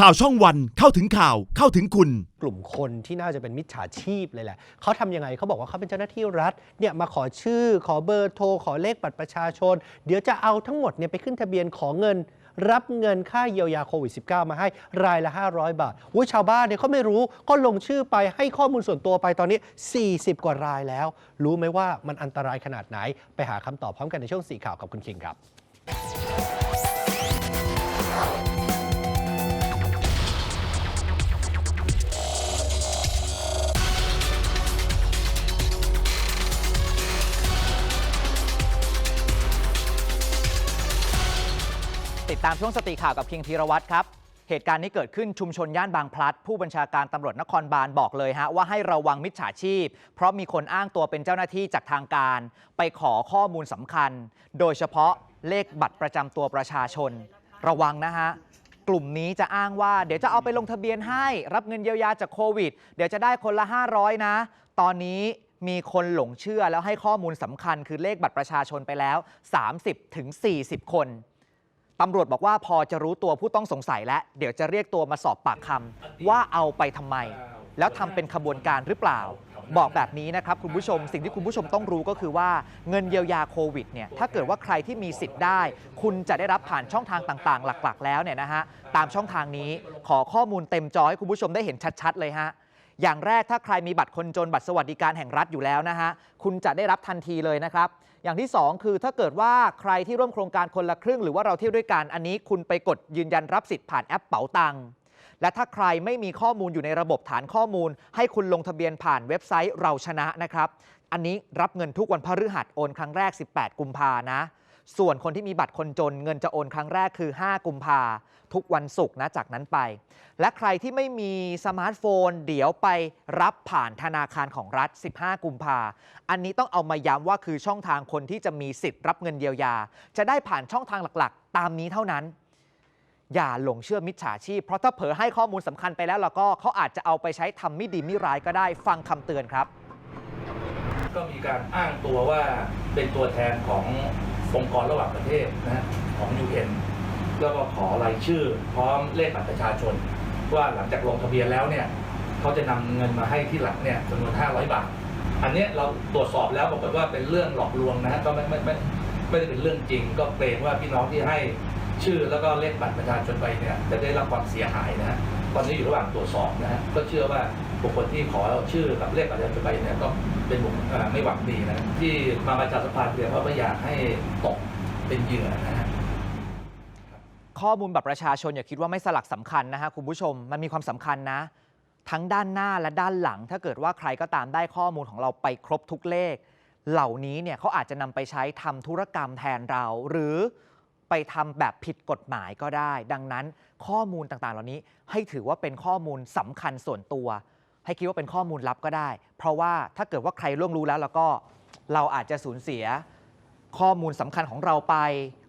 ข่าวช่องวันเข้าถึงข่าวเข้าถึงคุณ กลุ่มคนที่น่าจะเป็นมิจฉาชีพเลยแหละเขาทำยังไงเขาบอกว่าเขาเป็นเจ้าหน้าที่รัฐเนี่ยมาขอชื่อ ขอเบอร์โทร ขอเลขบัตรประชาชน เดี๋ยวจะเอาทั้งหมดเนี่ยไปขึ้นทะเบียนขอเงิน รับเงินค่าเยียวยาโควิด -19 มาให้รายละ 500 บาทอุ้ยชาวบ้านเนี่ยเขาไม่รู้ก็ลงชื่อไปให้ข้อมูลส่วนตัวไปตอนนี้ 40 กว่ารายแล้ว รู้ไหมว่ามันอันตรายขนาดไหน ไปหาคำตอบพร้อมกันในช่วงสี่ข่าวกับคุณคิงครับ ติดตามช่วงสติข่าวกับคิงพีรวัตรครับ เหตุการณ์นี้เกิดขึ้นชุมชนย่านบางพลัด ผู้บัญชาการตำรวจนครบาลบอกเลยฮะว่าให้ระวังมิจฉาชีพ เพราะมีคนอ้างตัวเป็นเจ้าหน้าที่จากทางการ ไปขอข้อมูลสำคัญ โดยเฉพาะเลขบัตรประจำตัวประชาชน ระวังนะฮะกลุ่มนี้จะอ้างว่าเดี๋ยวจะเอาไปลงทะเบียนให้ รับเงินเยียวยาจากโควิด เดี๋ยวจะได้คนละ 500 นะ ตอนนี้มีคนหลงเชื่อแล้วให้ข้อมูลสำคัญคือเลขบัตรประชาชนไปแล้ว 30-40ถึง40คน ตำรวจบอกว่าพอจะรู้ตัวผู้ต้องสงสัยแล้วเดี๋ยวจะเรียกตัวมาสอบปากคำว่าเอาไปทำไม แล้วทำเป็นขบวนการหรือเปล่า บอกแบบนี้นะครับคุณผู้ชม สิ่งที่คุณผู้ชมต้องรู้ก็คือว่าเงินเยียวยาโควิดเนี่ยถ้าเกิดว่าใครที่มีสิทธิ์ได้ คุณจะได้รับผ่านช่องทางต่างๆ หลักๆ แล้วเนี่ยนะฮะตามช่องทางนี้ขอข้อมูลเต็มจอให้คุณผู้ชมได้เห็นชัดๆเลยฮะ อย่างแรกถ้าใครมีบัตรคนจนบัตรสวัสดิการแห่งรัฐอยู่แล้วนะฮะคุณจะได้รับทันทีเลยนะครับ อย่างที่ 2 คือถ้าเกิดว่าใครที่ร่วมโครงการคนละครึ่ง หรือว่าเราเที่ยวด้วยกันอันนี้คุณไปกดยืนยันรับสิทธิ์ผ่านแอปเป๋าตังค์และถ้าใครไม่มีข้อมูลอยู่ในระบบฐานข้อมูล ให้คุณลงทะเบียนผ่านเว็บไซต์เราชนะนะครับ อันนี้รับเงินทุกวันพฤหัสโอนครั้งแรก 18 กุมภานะ ส่วนคนที่มีบัตรคนจนเงินจะโอนครั้งแรกคือ 5 กุมภาทุกวันศุกร์นะจากนั้นไป และใครที่ไม่มีสมาร์ทโฟน เดี๋ยวไปรับผ่านธนาคารของรัฐ 15 กุมภาอันนี้ต้องเอามาย้ำว่าคือช่องทางคนที่จะมีสิทธิ์รับเงินเยียวยา จะได้ผ่านช่องทางหลักๆ ตามนี้เท่านั้น อย่าหลงเชื่อมิจฉาชีพ เพราะถ้าเผลอให้ข้อมูลสำคัญไปแล้วแล้วก็เขาอาจจะเอาไปใช้ทำไม่ดีไม่ร้ายก็ได้ฟังคำเตือนครับ ก็มีการอ้างตัวว่าเป็นตัวแทนของ องค์กรระหว่างประเทศนะฮะของ UN แล้วก็ขอรายชื่อ พร้อมเลขบัตรประชาชน ว่าหลังจากลงทะเบียนแล้วเนี่ยเขาจะนำเงินมาให้ที่หลังเนี่ยจำนวน 500 บาท อันเนี้ยเราตรวจสอบแล้วปรากฏว่าเป็นเรื่องหลอกลวงนะฮะก็ไม่ไม่ไม่ไม่ได้เป็นเรื่องจริง ก็เกรงว่าพี่น้องที่ให้ชื่อแล้วก็เลขบัตรประชาชนไปเนี่ยจะได้รับความเสียหายนะฮะตอนนี้อยู่ระหว่างตรวจสอบนะฮะก็เชื่อว่า บุคคลที่ขอชื่อกับเลขบัตรประชาชนไปเนี่ยก็เป็นบุคคลไม่หวังดีนะที่มาประชาสัมพันธ์เพียงเพราะไม่อยากให้ตกเป็นเหยื่อนะฮะข้อมูลบัตรประชาชนอย่าคิดว่าไม่สลักสำคัญนะฮะคุณผู้ชมมันมีความสำคัญนะ ทั้งด้านหน้าและด้านหลัง ถ้าเกิดว่าใครก็ตามได้ข้อมูลของเราไปครบทุกเลข เหล่านี้เนี่ยเขาอาจจะนำไปใช้ทำธุรกรรมแทนเรา หรือไปทำแบบผิดกฎหมายก็ได้ ดังนั้นข้อมูลต่างๆ เหล่านี้ให้ถือว่าเป็นข้อมูลสำคัญส่วนตัว ให้คิดว่าเป็นข้อมูลลับก็ได้เพราะว่าถ้าเกิดว่าใครล่วงรู้แล้วแล้วก็เราอาจจะสูญเสีย ข้อมูลสำคัญของเราไป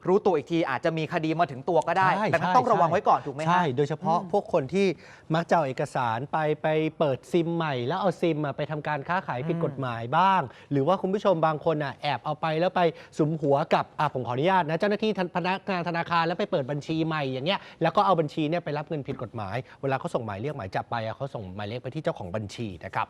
รู้ตัวอีกทีอาจจะมีคดีมาถึงตัวก็ได้ใช่ดังนั้นใช่ต้องระวังใช่ไว้ก่อนถูกไหมฮะใช่ โดยเฉพาะอืมพวกคนที่มักจะเอาเอกสารไปไปเปิดซิมใหม่ แล้วเอาซิมอะไปทำการค้าขายผิดอืมกฎหมายบ้าง หรือว่าคุณผู้ชมบางคนอะแอบเอาไปแล้วไปสุมหัวกับอะผมขออนุญาตนะเจ้าหน้าที่ธนพนักงานธนาคารแล้วไปเปิดบัญชีใหม่อย่างเงี้ยแล้วก็เอาบัญชีเนี่ยไปรับเงินผิดกฎหมาย เวลาเขาส่งหมายเรียกหมายจับไปอะเขาส่งหมายเลขไปที่เจ้าของบัญชีนะครับ